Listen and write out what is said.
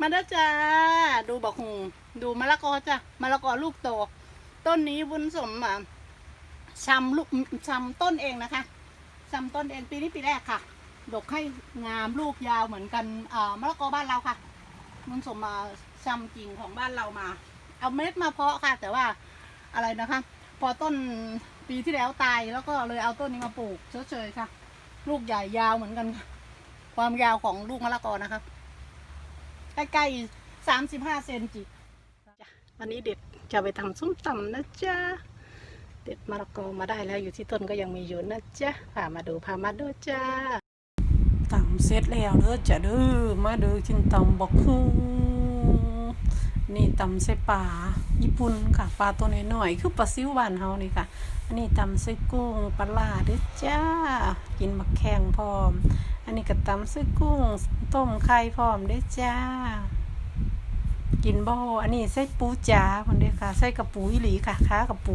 มาด้อจ้า ดูบักฮุงดูมะละกอจ้ะมะละกอลูกโต ต้นนี้วุ้นสมอะชำลูกชำต้นเองนะคะชำต้นเองปีนี้ปีแรกค่ะ ดกให้งามลูกยาวเหมือนกันอ่ามะละกอบ้านเราค่ะวุ้นสมมาชำกิ่งของบ้านเรามา เอาเม็ดมาเพาะค่ะ แต่ว่าอะไรนะคะ พอต้นปีที่แล้วตายแล้วก็เลยเอาต้นนี้มาปลูกเฉยๆค่ะ ลูกใหญ่ยาวเหมือนกัน ความยาวของลูกมะละกอนะคะ ใกล้ๆสามสิบห้าเซนจิจ้ะวันนี้เด็ดจะไปทำส้มตำนะจ๊ะ เด็ดมะละกอมาได้แล้วอยู่ที่ต้นก็ยังมีอยู่นะจ๊ะพามาดูพามาดูจ้าตำเสร็จแล้วเด้อจ้ะเด้อมาเด้อกินตำบักฮุงนี่ตำใส่ปลาญี่ปุ่นค่ะปลาตัวน้อยๆคือปลาซิวบ้านเฮานี่ค่ะอั นี่ตำใส่กุ้งปลาด้อจ้า กินมักแข้งพร้อม อันนี้ก็ตำใส่กุ้ง ต้มไข่พร้อมด้อจ้า กินบ่อันนี้ใส่ปูจ๋าคนเดียวค่ะ ใส่กระปูอีหลีค่ะค้ากระปู